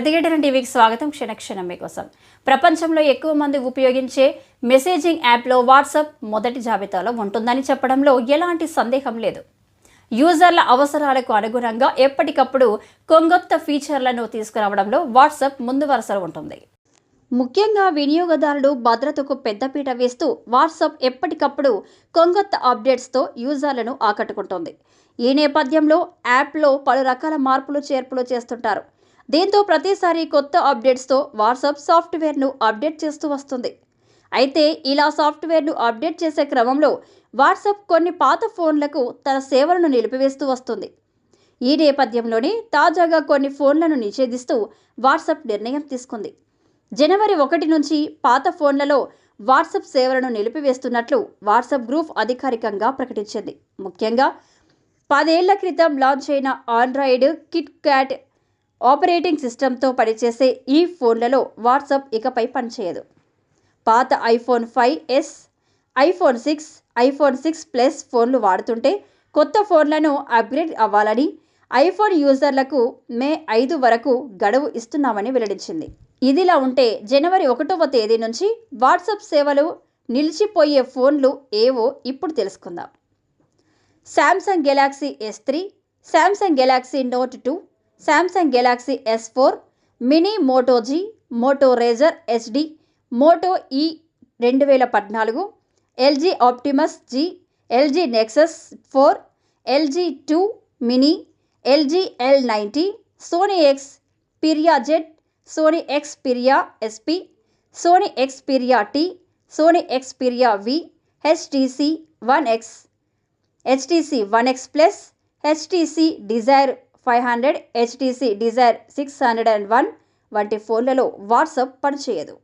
ప్రతిఘటన టీవీకి స్వాగతం. క్షణక్షణం మీకోసం. ప్రపంచంలో ఎక్కువ మంది ఉపయోగించే మెసేజింగ్ యాప్లో వాట్సాప్ మొదటి జాబితాలో ఉంటుందని చెప్పడంలో ఎలాంటి సందేహం లేదు. యూజర్ల అవసరాలకు అనుగుణంగా ఎప్పటికప్పుడు కొంగొత్త ఫీచర్లను తీసుకురావడంలో వాట్సాప్ ముందు వరుసలో ఉంటుంది. ముఖ్యంగా వినియోగదారులు భద్రతకు పెద్దపీట వేస్తూ వాట్సాప్ ఎప్పటికప్పుడు కొంగొత్త అప్డేట్స్తో యూజర్లను ఆకట్టుకుంటోంది. ఈ నేపథ్యంలో యాప్లో పలు రకాల మార్పులు చేర్పులు చేస్తుంటారు. దీంతో ప్రతిసారి కొత్త అప్డేట్స్తో వాట్సాప్ సాఫ్ట్వేర్ను అప్డేట్ చేస్తూ వస్తుంది. అయితే ఇలా సాఫ్ట్వేర్ను అప్డేట్ చేసే క్రమంలో వాట్సాప్ కొన్ని పాత ఫోన్లకు తన సేవలను నిలిపివేస్తూ వస్తుంది. ఈ నేపథ్యంలోనే తాజాగా కొన్ని ఫోన్లను నిషేధిస్తూ వాట్సాప్ నిర్ణయం తీసుకుంది. జనవరి ఒకటి నుంచి పాత ఫోన్లలో వాట్సాప్ సేవలను నిలిపివేస్తున్నట్లు వాట్సాప్ గ్రూప్ అధికారికంగా ప్రకటించింది. ముఖ్యంగా పదేళ్ళ క్రితం లాంచ్ అయిన ఆండ్రాయిడ్ కిట్ క్యాట్ ఆపరేటింగ్ సిస్టంతో పనిచేసే ఈ ఫోన్లలో వాట్సాప్ ఇకపై పనిచేయదు. పాత iPhone five S iPhone six iPhone six plus ఫోన్లు వాడుతుంటే కొత్త ఫోన్లను అప్గ్రేడ్ అవ్వాలని ఐఫోన్ యూజర్లకు మే ఐదు వరకు గడువు ఇస్తున్నామని వెల్లడించింది. ఇదిలా ఉంటే జనవరి ఒకటవ తేదీ నుంచి వాట్సాప్ సేవలు నిలిచిపోయే ఫోన్లు ఏవో ఇప్పుడు తెలుసుకుందాం. Samsung Galaxy S three Samsung Galaxy Note two Samsung Galaxy S four mini Moto G Moto Razr HD Moto E రెండు వేల పద్నాలుగు LG Optimus G LG Nexus four LG two mini LG L ninety Sony Xperia Z Sony Xperia SP Sony Xperia T Sony Xperia V HTC One X HTC One X plus HTC Desire five hundred HTC Desire six hundred and one వంటి ఫోన్లలో WhatsApp పనిచేయదు.